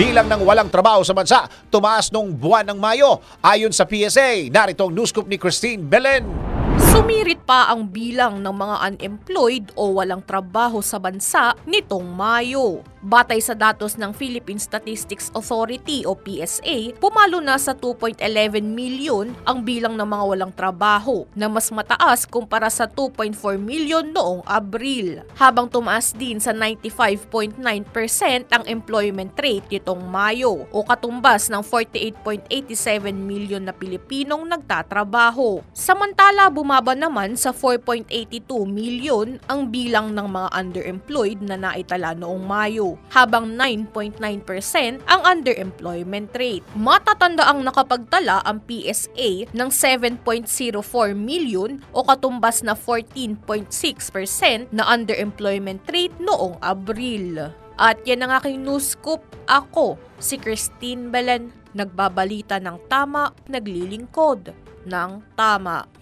bilang ng walang trabaho sa bansa tumaas nung buwan ng Mayo. Ayon sa PSA, narito ang news scoop ni Christine Belen. Sumirit pa ang bilang ng mga unemployed o walang trabaho sa bansa nitong Mayo. Batay sa datos ng Philippine Statistics Authority o PSA, pumalo na sa 2.11 million ang bilang ng mga walang trabaho na mas mataas kumpara sa 2.4 million noong Abril. Habang tumaas din sa 95.9% ang employment rate nitong Mayo o katumbas ng 48.87 million na Pilipinong nagtatrabaho. Samantala, bumaba naman sa 4.82 million ang bilang ng mga underemployed na naitala noong Mayo, habang 9.9% ang underemployment rate. Matatanda ang nakapagtala ang PSA ng 7.04 million o katumbas na 14.6% na underemployment rate noong Abril. At yan ang aking news scoop. Ako, si Christine Belen, nagbabalita ng tama, naglilingkod ng tama.